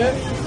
네.